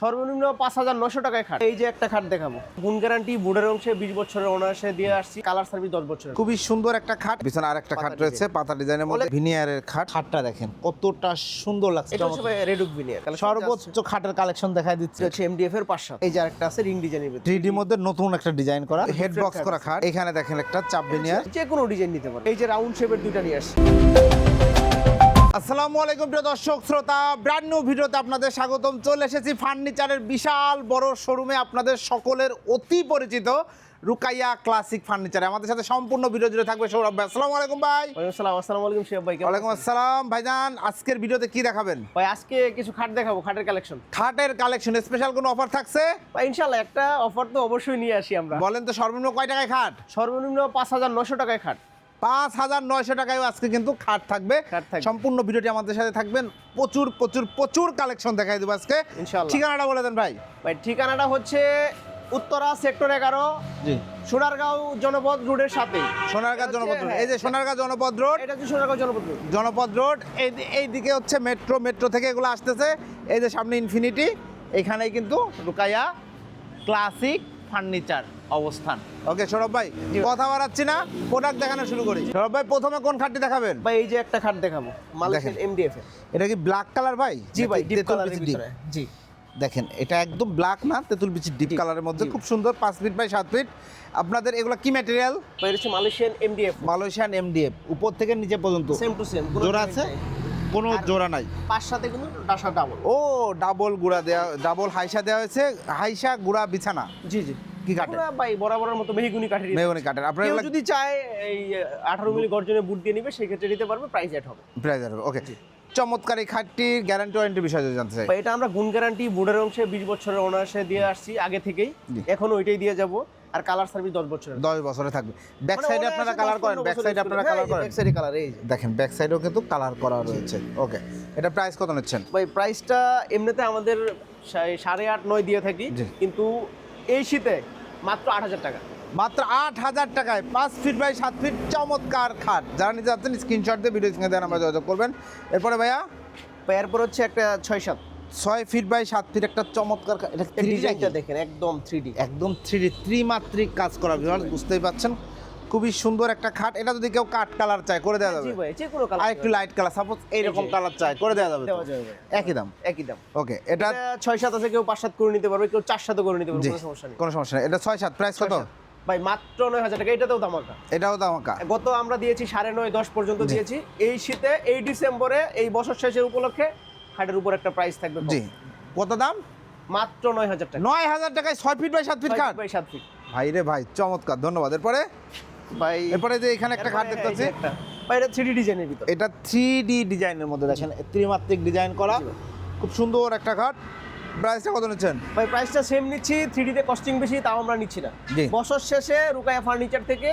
সর্বনিম্ন পাঁচ হাজার নশো টাকায় খাট। এই যে একটা খাট দেখাবো। গুণ গ্যারান্টি বুডের অংশে বিশ বছরের অনার্সে দিয়ে আসছি। কালার সার্ভিস দশ বছরের। খুবই সুন্দর একটা খাট। পিছনে আর একটা খাট রয়েছে পাতা ডিজাইনের মধ্যে ভিনিয়ারের খাট। খাটটা দেখেন। কতটা সুন্দর লাগছে এটা হচ্ছে রেডুক বিনিয়ার সর্বোচ্চ খাটের কালেকশন দেখা দিচ্ছে। হচ্ছে এমডিএফ এর পাঁচশো এই যে আরেকটা আছে রিং ডিজাইনের ভিতরে। থ্রি মধ্যে নতুন একটা ডিজাইন করা। হেড বক্স করা খাট। এখানে দেখেন একটা চাপ ভিনিয়ার যে কোনো ডিজাইন নিতে পারো। এই যে রাউন্ড শেপের দুইটা নিয়ে আসছি। আসসালামু আলাইকুম প্রিয় দর্শক শ্রোতা ব্র্যান্ড নিউ ভিডিওতে আপনাদের স্বাগতম। চলে এসেছি ফার্নিচারের বিশাল বড় শোরুমে আপনাদের সকলের অতি পরিচিত রুকাইয়া ক্লাসিক ফার্নিচার আমাদের সাথে সম্পূর্ণ ভিডিও জুড়ে থাকবে সৌরভ ভাই। আসসালামু আলাইকুম ভাই। আসসালাম আসসালামু আলাইকুম শিব ভাই ওয়ালাইকুম আসসালাম। ভাইজান আজকের ভিডিওতে কি দেখাবেন? ভাই আজকে কিছু খাট দেখাবো খাটের কালেকশন খাটের কালেকশন স্পেশাল কোনো অফার থাকছে? ভাই ইনশাল্লাহ একটা অফার তো অবশ্যই নিয়ে আসি আমরা। বলেন তো সর্বনিম্ন কয় টাকায় খাট? সর্বনিম্ন পাঁচ হাজার নশো টাকায় খাট। পাঁচ হাজার নয়শো টাকায় আজকে কিন্তু খাট থাকবে। সম্পূর্ণ ভিডিওটি আমাদের সাথে থাকবেন। প্রচুর প্রচুর প্রচুর কালেকশন দেখাই দেবো আজকে। ঠিকানাটা বলে দেন ভাই। ভাই ঠিকানাটা হচ্ছে উত্তরা সেক্টর এগারো জি। সোনারগাঁও জনপদ রোডের সাথে। সোনারগাঁও জনপদ রোড। হ্যাঁ, এই যে সোনারগাঁও জনপদ রোড এটা হচ্ছে সোনারগাঁও জনপদ রোড। জনপদ রোড এই এই দিকে হচ্ছে মেট্রো মেট্রো থেকে এগুলো আসতেছে। এই যে সামনে ইনফিনিটি এখানেই কিন্তু রুকাইয়া ক্লাসিক ফার্নিচার অবস্থান। ওকে সৌরভ ভাই কথা বাড়াচ্ছি না প্রোডাক্ট দেখানো শুরু করি। সৌরভ ভাই প্রথমে কোন খাটটি দেখাবেন? ভাই এই যে একটা খাট দেখাবো মালয়েশিয়ান দেখেন। এমডিএফ এটা কি ব্ল্যাক কালার ভাই? জি ভাই ডিপ কালারের ভিতরে জি। দেখেন এটা একদম ব্ল্যাক না তেঁতুল বিচি ডিপ কালারের মধ্যে খুব সুন্দর পাঁচ ফিট বাই সাত ফিট আপনাদের এগুলো কি ম্যাটেরিয়াল ভাই এটা হচ্ছে মালয়েশিয়ান এমডিএফ মালয়েশিয়ান এমডিএফ উপর থেকে নিচে পর্যন্ত। সেম টু সেম জোড়া আছে? কোনো জোড়া নাই। পাঁচ সাথে কিন্তু ডাসা ডাবল। ও ডাবল গুড়া দেওয়া ডাবল হাইসা দেওয়া হয়েছে। হাইসা গুড়া বিছানা। জি জি। কি? পুরা ভাই বরাবরের মতো মেহগুনি কাঠের মেহগনি কাঠের। আপনার যদি চায় এই আঠারো মিলি গর্জনের বুট দিয়ে নিবে সেই ক্ষেত্রে নিতে পারবে প্রাইস অ্যাড হবে। প্রাইস হবে ওকে চমৎকার এই খাটটির গ্যারান্টি ওয়ারেন্টি বিষয়ে জানতে চাই। এটা আমরা গুণ গ্যারান্টি বুডের অংশে বিশ বছরের অনার্সে দিয়ে আসছি আগে থেকেই। এখন ওইটাই দিয়ে যাব। আর কালার সার্ভিস দশ বছরের। দশ বছরে থাকবে। ব্যাক মানে সাইডে আপনারা কালার করেন ব্যাক সাইডে আপনারা কালার হ্যাঁ, করেন। side এ কালার এই দেখেন ব্যাক সাইডেও কিন্তু কালার করা রয়েছে। ওকে এটা প্রাইস কত নিচ্ছেন? ভাই প্রাইসটা এমনিতে আমাদের সাড়ে আট নয় দিয়ে থাকি কিন্তু এই শীতে মাত্র আট হাজার টাকা। মাত্র আট হাজার টাকায় পাঁচ ফিট বাই সাত ফিট চমৎকার খাট। যারা নিতে যাচ্ছেন স্ক্রিনশট দিয়ে ভিডিও স্ক্রিনে দেন আমরা যোগাযোগ করবেন। এরপরে ভাইয়া? এরপর হচ্ছে একটা ছয় সাত। ছয় ফিট বাই সাত ফিট একটা চমৎকার খা- এটা এই 3D ডিজাইনটা দেখেন একদম থ্রি ডি একদম থ্রি ত্রিমাত্রিক কাজ করা বুঝতেই পাচ্ছেন? খুবই সুন্দর একটা খাট। এটা যদি কেউ কাঠ কালার চায় করে দেওয়া যাবে। আর একটু লাইট কালার সাপোজ এইরকম কালার চায় করে দেওয়া যাবে। একই দাম? একই দাম। ওকে এটা ছয় সাত আছে কেউ পাঁচ সাত করে নিতে পারবে কেউ চার সাথে করে নিতে পারবে কোনো সমস্যা নেই। কোনো সমস্যা নেই। এটা ছয় সাত প্রাইস কত? সাত। ভাই মাত্র নয় হাজার টাকা এটাতেও ধামাকা এটাও দাম আঁকা। গত আমরা দিয়েছি সাড়ে নয় দশ পর্যন্ত দিয়েছি। এই শীতে এই ডিসেম্বরে এই বছর শেষের উপলক্ষে হাটের উপর একটা প্রাইস থাকবে জি। কত দাম? মাত্র নয় হাজার টাকা। নয় হাজার টাকায় ছয় ফিট বাই সাত ফিট খাট? বাই সাত ফিট ভাই রে ভাই চমৎকার ধন্যবাদ। এরপরে? ভাই এরপরে যে এখানে একটা খাট দেখতে পাচ্ছি। ভাই এটা থ্রি ডিজাইনের ভিতর। এটা থ্রি ডি ডিজাইনের মধ্যে দেখেন ত্রিমাত্রিক ডিজাইন করা। খুব সুন্দর একটা খাট। প্রাইসটা কত নিচ্ছেন? ভাই প্রাইসটা সেম নিচ্ছি থ্রি ডিতে কস্টিং বেশি তাও আমরা নিচ্ছি না। বছর শেষে রুকায়া ফার্নিচার থেকে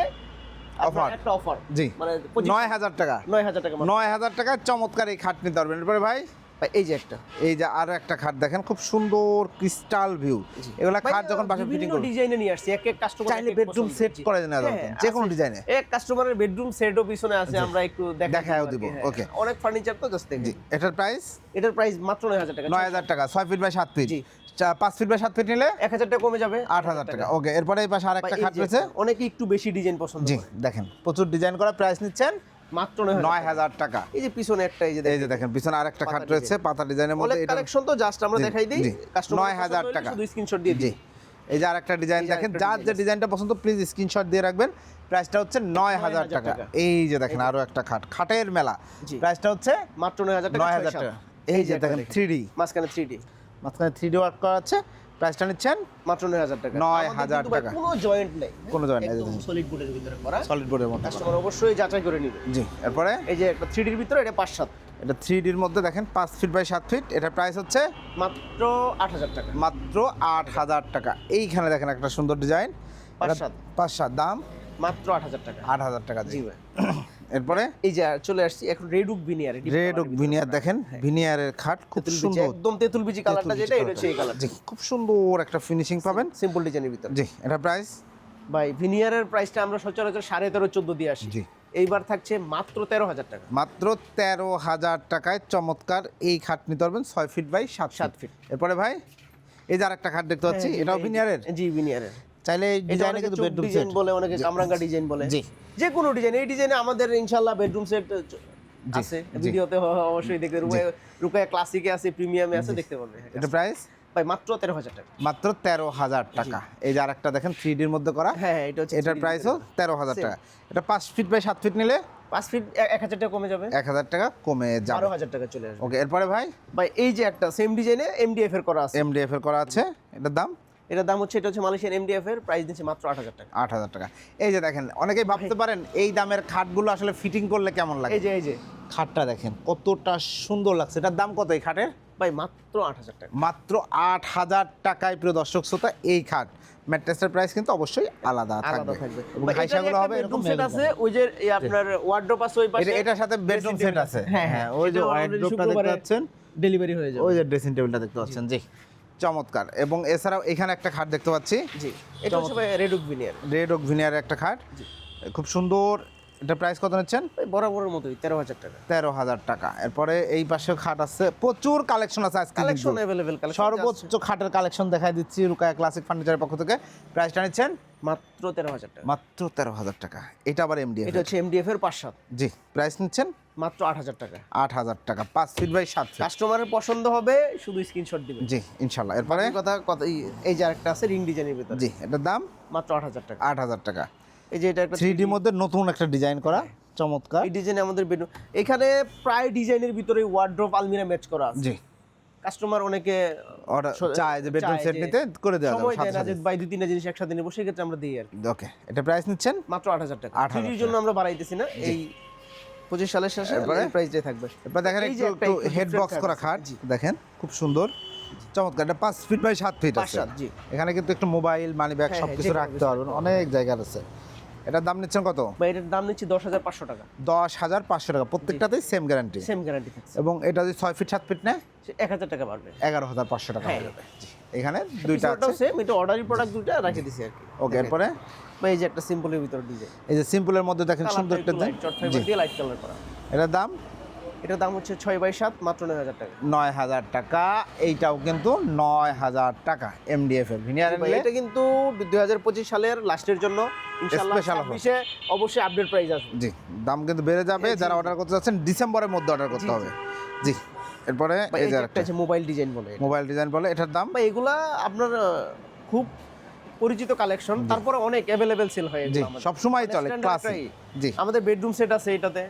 Offer। একটা অফার জি। মানে নয় হাজার টাকা। নয় হাজার টাকা নয় হাজার টাকায় চমৎকার এই খাট নিতে পারবেন। এরপরে ভাই? এই যে একটা। এই যে আরও একটা খাট দেখেন খুব সুন্দর ক্রিস্টাল ভিউ। এগুলা খাট যখন বাসা ফিটিং করবে ডিজাইনে নিয়ে আসছি এক এক কাস্টমার চাইলে বেডরুম সেট করে যাবে যে কোনো ডিজাইনে। এক কাস্টমারের বেডরুম সেটও পিছনে আছে আমরা একটু দেখা দেখায়ও দিব, okay. অনেক ফার্নিচার তো জাস্ট জি এটার প্রাইস এটার প্রাইস মাত্র নয় হাজার টাকা নয় হাজার টাকা ছয় ফিট বাই সাত ফিট জি। চা- পাঁচ ফিট বাই সাত ফিট নিলে এক হাজার টাকা কমে যাবে। আট হাজার টাকা ওকে এরপরে এই পাশে আর একটা খাট রয়েছে। অনেকে একটু বেশি ডিজাইন পছন্দ জি দেখেন প্রচুর ডিজাইন করা প্রাইস নিচ্ছেন। মাত্র নয় নয় হাজার হাজার টাকা। এই যে পিছনে একটা এই যে এই যে দেখেন পিছনে আর একটা পাতা খাট রয়েছে পাতা ডিজাইনের মধ্যে এটা কালেকশন তো জাস্ট আমরা দেখাই দিই। কাস্টমার 9,000 টাকা। শুধু স্ক্রিনশট দিয়ে দিই। এই যে আর একটা ডিজাইন দেখেন যার যে ডিজাইনটা পছন্দ প্লিজ স্ক্রিনশট দিয়ে রাখবেন। প্রাইসটা হচ্ছে নয় হাজার 9,000 টাকা। এই যে দেখেন আরও একটা খাট খাটের মেলা। প্রাইসটা হচ্ছে মাত্র নয় হাজার টাকা নয় হাজার। টাকা। এই যে দেখেন দেখেন। থ্রি ডি মাঝখানে থ্রি ডি মাঝখানে থ্রি ডি ওয়ার্ক করা আছে। প্রাইসটা নিচ্ছেন? মাত্র নয় হাজার টাকা। 9,000 আমাদের কিন্তু ভাই টাকা। কোনো জয়েন্ট নেই। কোনো joint নেই, সলিড বোর্ডের ভিতরে করা। সলিড বোর্ডের মধ্যে কাস্টমার অবশ্যই যাচাই করে নিবে। জি এরপরে? এই যে একটা থ্রি ডির ভিতরে এটা পাঁচ সাত। এটা থ্রি ডির মধ্যে দেখেন পাঁচ ফিট বাই সাত ফিট এটার প্রাইস হচ্ছে মাত্র আট হাজার টাকা। মাত্র আট হাজার টাকা। এইখানে দেখেন একটা সুন্দর ডিজাইন পাঁচ সাত। পাঁচ সাত দাম। মাত্র আট হাজার টাকা। আট হাজার টাকা জি ভাই। এরপরে? এই যে চলে আসছি এখন red oak veneer red oak veneer দেখেন ভিনিয়ারের খাট খুব সুন্দর। একদম তেঁতুল বিচি কালারটা যেটা এটা হচ্ছে এই কালার জি খুব সুন্দর একটা ফিনিশিং পাবেন। সিম্পল ডিজাইনের ভিতরে। জি এটা প্রাইস ভাই ভিনিয়ারের প্রাইসটা আমরা সচরাচর সাড়ে তেরো চোদ্দ দিয়ে আসি। জি। এইবার থাকছে মাত্র তেরো হাজার টাকা। মাত্র তেরো হাজার টাকায় চমৎকার এই খাট নিতে পারবেন ছয় ফিট বাই সাত সাত ফিট। এরপরে ভাই এই যে আরেকটা খাট দেখতে পাচ্ছি হ্যাঁ, এটাও ভিনিয়ারের? জি ভিনিয়ারের। চাইলে ডিজাইনে কিন্তু বেডরুম ডিজাইন বলে অনেকে কামরাঙ্গা ডিজাইন বলে। জি। যে কোনো ডিজাইন এই ডিজাইনে আমাদের ইনশাআল্লাহ বেডরুম সেট আছে। ভিডিওতে অবশ্যই দেখতে রুকায়া ক্লাসিকে আছে প্রিমিয়ামে আছে দেখতে পারবে। এটা প্রাইস ভাই মাত্র তেরো হাজার টাকা। মাত্র তেরো হাজার টাকা। এই যে আরেকটা দেখেন থ্রি ডির মধ্যে করা। হ্যাঁ হ্যাঁ এটা হচ্ছে এটার 3D প্রাইসও তেরো হাজার টাকা। এটা পাঁচ ফিট বাই সাত ফিট নিলে? পাঁচ ফিট এক হাজার টাকা কমে যাবে। এক হাজার টাকা কমে যাবে। বারো হাজার টাকা চলে আসবে। ওকে এরপরে ভাই? ভাই এই যে একটা সেম ডিজাইনে এমডিএফ এর করা আছে। এমডিএফ এর করা আছে। এটার দাম? এটার দাম হচ্ছে এটা হচ্ছে মালয়েশিয়ান এমডিএফ এর প্রাইস দিচ্ছে মাত্র আট হাজার টাকা। আট হাজার টাকা। এই যে দেখেন অনেকেই ভাবতে পারেন এই দামের খাটগুলো আসলে ফিটিং করলে কেমন লাগে? এই যে এই যে। খাটটা দেখেন কতটা সুন্দর লাগছে। এটার দাম কত এই খাটের? ভাই মাত্র আট হাজার টাকা। মাত্র আট হাজার টাকায় প্রিয় দর্শক শ্রোতা এই খাট। ম্যাট্রেসের প্রাইস কিন্তু অবশ্যই আলাদা আলাদা থাকবে। হাইসাগুলো হবে এরকম bedroom set আছে ওই যে এই আপনার ওয়ার্ড্রোপ আছে ওই পাশে এটার সাথে বেডরুম সেট আছে। হ্যাঁ হ্যাঁ ওই যে ওয়াইড্রোপটা দেখতে পাচ্ছেন। ডেলিভারি হয়ে যাবে। ওই যে ড্রেসিং টেবিলটা দেখতে পাচ্ছেন জি। চমৎকার। এবং এছাড়াও এখানে একটা খাট দেখতে পাচ্ছি। জি এটা হচ্ছে red red oak veneer red oak ভিনিয়ারের একটা খাট। খুব সুন্দর এটা প্রাইস কত নিচ্ছেন? বরাবরের মতোই তেরো হাজার টাকা। তেরো হাজার টাকা। এরপরে এই পাশে খাট আছে। প্রচুর কালেকশন আছে আজকে। কালেকশন অ্যাভেলেবেল কালেকশন সর্বোচ্চ খাটের কালেকশন দেখাই দিচ্ছি রুকায়া ক্লাসিক ফার্নিচারের পক্ষ থেকে। প্রাইসটা নিচ্ছেন? মাত্র তেরো হাজার টাকা। মাত্র তেরো হাজার টাকা। এটা আবার এমডিএফ এটা হচ্ছে এমডিএফ এর পাঁচ সাত। জি প্রাইস নিচ্ছেন? মাত্র আট হাজার টাকা। আট হাজার টাকা। পাঁচ ফিট বাই সাত ফিট কাস্টমারের পছন্দ হবে শুধু স্ক্রিনশট দিবেন। জি ইনশাল্লাহ এরপরে? কথা এই- এই যে আরেকটা আছে রিং ডিজাইনের ভিতরে। জি এটার দাম? মাত্র আট হাজার টাকা। আট হাজার টাকা। এই যে এটা একটা থ্রি ডির মধ্যে নতুন একটা ডিজাইন করা চমৎকার। এই ডিজাইনে আমাদের বেডরুম এখানে প্রায় ডিজাইনের ভিতরে ওয়ার্ড্রপ আলমিরা ম্যাচ করা আছে। জি। কাস্টমার অনেকে অর্ডার চায় যে বেডরুম সেট নিতে করে দেওয়া সময় দেয় না ভাই দুই তিনটা জিনিস একসাথে নেব আমরা দিই আর ওকে এটা প্রাইস নিচ্ছেন? মাত্র আট হাজার টাকা। 8,000 থ্রিডির জন্য আমরা বাড়াইতেছি না এই পঁচিশ সালের শেষে এরপরে? প্রাইসটাই থাকবে। এরপর দেখেন একটু যে হেড বক্স করা খাট। দেখেন খুব সুন্দর চমৎকার। এটা পাঁচ ফিট বাই সাত ফিট আছে। এখানে কিন্তু একটু মোবাইল মানি ব্যাগ হ্যাঁ, সব হ্যাঁ, কিছু রাখতে পারবেন অনেক জায়গা আছে। এটার দাম নিচ্ছেন কত? বা এটার দাম নিচ্ছি দশ হাজার পাঁচশো টাকা। দশ হাজার পাঁচশো টাকা। প্রত্যেকটাতেই সেম গ্যারান্টি সেম গ্যারান্টি থাকছে। এবং এটা যদি ছয় ফিট সাত ফিট নেয়? এক হাজার টাকা বাড়বে। এগারো হাজার পাঁচশো টাকা হয়ে। যাবে এখানে দুইটা আছে। সেম এটা অর্ডারি প্রোডাক্ট দুইটা রেখে দিছি আর কি। ওকে এরপরে? এই যে একটা সিম্পলের ভিতরে ডিজাইন এই যে সিম্পলের মধ্যে দেখেন সুন্দর একটা চট ফাইবার দিয়ে লাইট কালার করা। এটার দাম? এটার দাম হচ্ছে ছয় বাই সাত মাত্র নয় হাজার টাকা। নয় হাজার টাকা। এইটাও কিন্তু নয় হাজার টাকা এমডিএফ এর ভিনিয়ার এটা কিন্তু দুই হাজার পঁচিশ সালের লাস্টের জন্য। অবশ্যই আপডেট প্রাইস আসবে। জি দাম কিন্তু বেড়ে যাবে। যারা অর্ডার করতে যাচ্ছেন ডিসেম্বরের মধ্যে অর্ডার করতে। হবে। জি এরপরে এই যে একটা মোবাইল ডিজাইন বলে মোবাইল ডিজাইন বলে এটার দাম? বা এগুলা আপনার খুব পরিচিত কালেকশন তারপরে অনেক অ্যাভেলেবেল সেল হয় জি সব সময় মানে চলে ক্লাসিক জি। আমাদের বেডরুম সেট আছে এটাতে।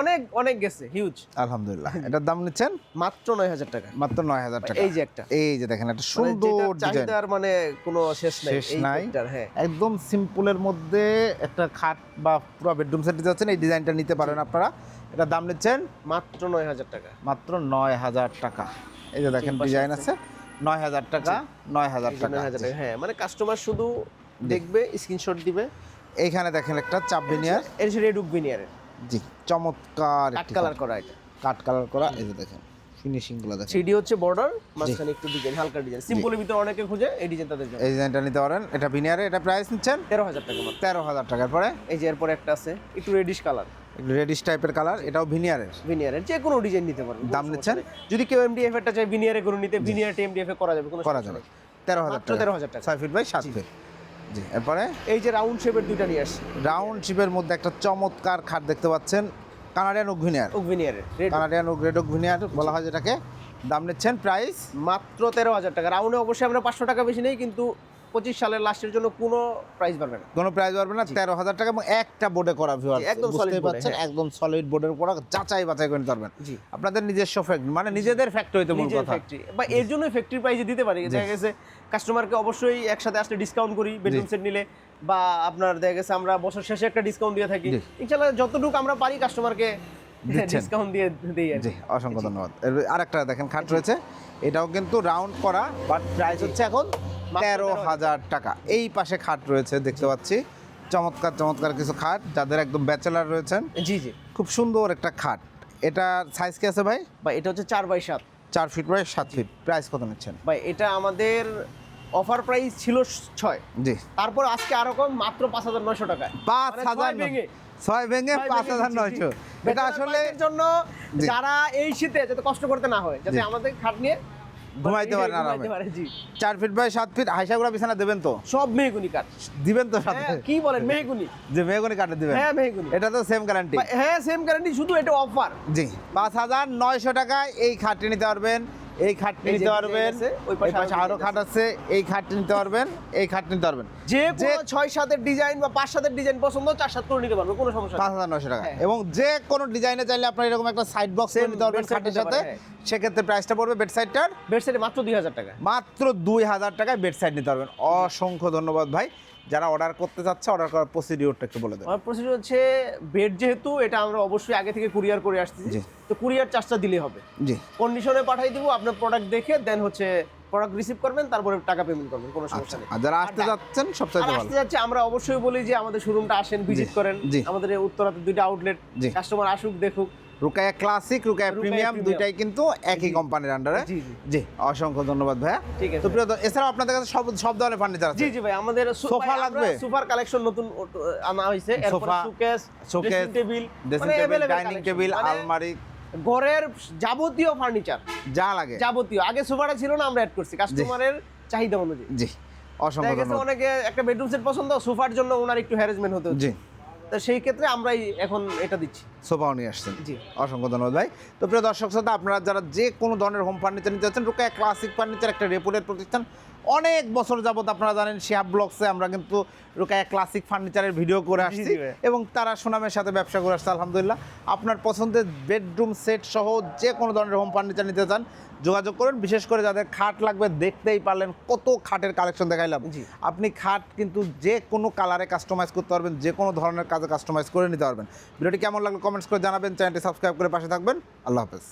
অনেক অনেক গেছে হিউজ আলহামদুলিল্লাহ। এটার দাম নিচ্ছেন? মাত্র নয় হাজার টাকা। মাত্র নয় হাজার টাকা। এই যে একটা। এই যে দেখেন একটা মানে সুন্দর ডিজাইন চাহিদার মানে কোনো শেষ নাই। শেষ নাই। হ্যাঁ। একদম সিম্পলের মধ্যে একটা খাট বা পুরো বেডরুম সেট যাচ্ছেন এই ডিজাইনটা নিতে পারেন আপনারা। এটা দাম নিচ্ছেন? মাত্র নয় হাজার টাকা। মাত্র নয় হাজার টাকা। এই যে দেখেন ডিজাইন আছে। নয় হাজার টাকা নয় হাজার টাকা। নয় হাজার টাকা হ্যাঁ মানে কাস্টমার শুধু দেখবে স্ক্রিনশট দিবে। এইখানে দেখেন একটা চাপ ভিনিয়ার এর সাথে রেডুক ভিনিয়ারের জি চমৎকার কাট কালার করা এটা। কাট কালার করা এই যে দেখেন। ফিনিশিংগুলো দেখেন। থ্রি হচ্ছে বর্ডার মাঝখানে একটু ডিজাইন হালকা ডিজাইন সিম্পলের ভিতরে অনেকে খুঁজে এই ডিজাইন তাদের জন্য। এই ডিজাইনটা নিতে পারেন। এটা ভিনিয়ারে এটা প্রাইস নিচ্ছেন? তেরো হাজার টাকা তেরো হাজার টাকার পরে? এই যে এরপরে একটা আছে একটু রেডিশ কালার একটু রেডিশ টাইপের কালার এটাও ভিনিয়ারের ভিনিয়ারের যে কোনো ডিজাইন নিতে পারবেন দাম নিচ্ছেন? যদি কেউ এমডিএফ এরটা চায় ভিনিয়ারে করে নিতে ভিনিয়ার এমডিএফ এ করা যাবে কোনো করা যাবে। তেরো হাজার টাকা। তেরো হাজার টাকা। ছয় ফিট বাই সাত ফিট জি এরপরে? এই যে রাউন্ড শেপের দুইটা নিয়ে আসছি। রাউন্ড শিপের মধ্যে একটা চমৎকার খাট দেখতে পাচ্ছেন। কানাডিয়ান ওক ভিনিয়ার ওক ভিনিয়ারের রেড। কানাডিয়ান রেড ওক বলা হয় যেটাকে। দাম নিচ্ছেন প্রাইস? মাত্র তেরো হাজার টাকা। রাউন্ডে অবশ্যই আমরা পাঁচশো টাকা বেশি নেই কিন্তু পঁচিশ সালের লাস্টের জন্য কোনো প্রাইস পারবে না। কোনো প্রাইস পারবে না তেরো হাজার টাকা এবং একটা বোর্ডে করা ভিউয়ার একদম বুঝতেই পারছেন হ্যাঁ। একদম সলিড বোর্ডের উপর যাচাই বাছাই করে পারবেন। আপনাদের নিজস্ব ফ্যাক্টরি মানে নিজেদের ফ্যাক্টরিতে মূল কথা। ফ্যাক্টরি বা এর জন্য ফ্যাক্টরি প্রাইসে দিতে পারি। দেখা গেছে কাস্টমারকে অবশ্যই একসাথে আসলে ডিসকাউন্ট করি বেডরুম সেট নিলে। বা আপনার দেখা গেছে আমরা বছর শেষে একটা ডিসকাউন্ট দিয়ে থাকি। জি। ইনশাআল্লাহ যতটুকু আমরা পারি কাস্টমারকে ডিসকাউন্ট দিয়ে দিই জি অসংখ্য ধন্যবাদ। এর- আরেকটা দেখেন খাট রয়েছে। এটাও কিন্তু রাউন্ড করা বাট প্রাইস হচ্ছে এখন তেরো হাজার। টাকা। এই পাশে খাট রয়েছে দেখতে পাচ্ছি। চমৎকার চমৎকার কিছু খাট যাদের একদম ব্যাচেলার রয়েছেন। জি জি। খুব সুন্দর একটা খাট। এটা সাইজ কি আছে ভাই? বা এটা হচ্ছে চার বাই সাত। চার ফিট বাই সাত ফিট প্রাইস কত নিচ্ছেন? ভাই এটা আমাদের অফার প্রাইস ছিল ছয়। জি। তারপর আজকে আরও কম মাত্র পাঁচ হাজার নয়শো টাকায়। পাঁচ মানে হাজার ভেঙে। ছয় ভেঙে পাঁচ হাজার নয়শো। এটা আসলে ভাইদের জন্য যারা এই শীতে যাতে কষ্ট করতে না হয় যাতে আমাদের খাট নিয়ে ঘুমাইতে পারেন আরামে। পারে, জি। চার ফিট বাই সাত ফিট হাইসাগুড়া বিছানা দেবেন তো? সব মেহগুনি কাঠ। দিবেন তো সাথে? হ্যাঁ, কি বলেন মেহগুনি। যে মেহগনি কাটে দিবেন? হ্যাঁ মেহগুনি। এটা তো সেম গ্যারান্টি হ্যাঁ সেম গ্যারান্টি শুধু এটা অফার জি। পাঁচ হাজার নয়শো টাকায় এই খাটটি নিতে পারবেন। এই যে নিতে পারবেন ওই পাশে আরও খাট আছে এই খাটটি নিতে পারবেন এই খাটটি নিতে পারবেন। যে কোনো ছয় সাতের ডিজাইন বা পাঁচ সাতের ডিজাইন পছন্দ চার সাত করে নিতে পারবে কোনো সমস্যা পাঁচ হাজার নয়শো টাকা। হ্যাঁ। এবং যে কোনো ডিজাইনে চাইলে আপনার এরকম একটা সাইড বক্স নিতে পারবেন খাটের সাথে। সেক্ষেত্রে প্রাইসটা পড়বে বেড সাইডটার বেডসেটে মাত্র দুই হাজার টাকা। মাত্র দুই হাজার টাকায় বেড সাইড নিতে পারবেন। অসংখ্য ধন্যবাদ ভাই। যারা অর্ডার করতে চাচ্ছে অর্ডার করার প্রসিডিওরটা একটু বলে দেবেন আমার প্রসিডিউর হচ্ছে বেড যেহেতু এটা আমরা অবশ্যই আগে থেকে কুরিয়ার করে আসতেছি। তো কুরিয়ার চার্জটা দিলে হবে। জি। কন্ডিশনে পাঠাই দিব আপনার প্রোডাক্ট দেখে দেন হচ্ছে প্রোডাক্ট রিসিভ করবেন তারপরে টাকা পেমেন্ট করবেন কোনো আচ্ছা। সমস্যা নেই। আর যারা আসতে যাচ্ছেন সবচাইতে ভালো। আসতে যাচ্ছে আমরা অবশ্যই বলি যে আমাদের শোরুমটা আসেন ভিজিট করেন। আমাদের উত্তরাতে দুইটা আউটলেট। কাস্টমার আসুক দেখুক। Rukaya classic Rukaya premium. দুইটাই কিন্তু একই কোম্পানির আন্ডারে জি, অসংখ্য ধন্যবাদ ভাইয়া। ঠিক আছে। তো প্রিয় এছাড়াও আপনাদের কাছে সব সব ধরনের ফার্নিচার আছে। জি জি ভাই আমাদের সোফা লাগবে? সুপার কালেকশন নতুন আনা হয়েছে। এরপর sofa, showcase showcase, table dining table আলমারি। ঘরের যাবতীয় ফার্নিচার যা লাগে। যাবতীয়। আগে সোফাটা ছিল না আমরা অ্যাড করছি। কাস্টমারের চাহিদা অনুযায়ী। জি অসংখ্য ধন্যবাদ। অনেকে একটা বেডরুম সেট পছন্দ সোফার জন্য ওনার একটু হ্যারাসমেন্ট হতে হচ্ছে। জি। তো সেই ক্ষেত্রে আমরাই এখন এটা দিচ্ছি। সোফাও নিয়ে আসছেন। জি। অসংখ্য ধন্যবাদ ভাই। তো প্রিয় দর্শক শ্রোতা আপনারা যারা যে কোনো ধরনের হোম ফার্নিচার নিতে যাচ্ছেন রুকা ক্লাসিক ফার্নিচার একটা রেপুটেড প্রতিষ্ঠান অনেক বছর যাবত আপনারা জানেন শিয়াব ব্লগসে আমরা কিন্তু রুকায়া ক্লাসিক ফার্নিচারের ভিডিও করে আসছি এবং তারা সুনামের সাথে ব্যবসা করে আসছে আলহামদুলিল্লাহ। আপনার পছন্দের বেডরুম সেট সহ যে কোনো ধরনের হোম ফার্নিচার নিতে চান যোগাযোগ করুন। বিশেষ করে যাদের খাট লাগবে দেখতেই পারলেন কত খাটের কালেকশন দেখাইলাম। আপনি খাট কিন্তু যে কোনো কালারে কাস্টমাইজ করতে পারবেন যে কোনো ধরনের কাজে কাস্টমাইজ করে নিতে পারবেন। ভিডিওটি কেমন লাগল কমেন্টস করে জানাবেন। চ্যানেলটি সাবস্ক্রাইব করে পাশে থাকবেন। আল্লাহ হাফেজ।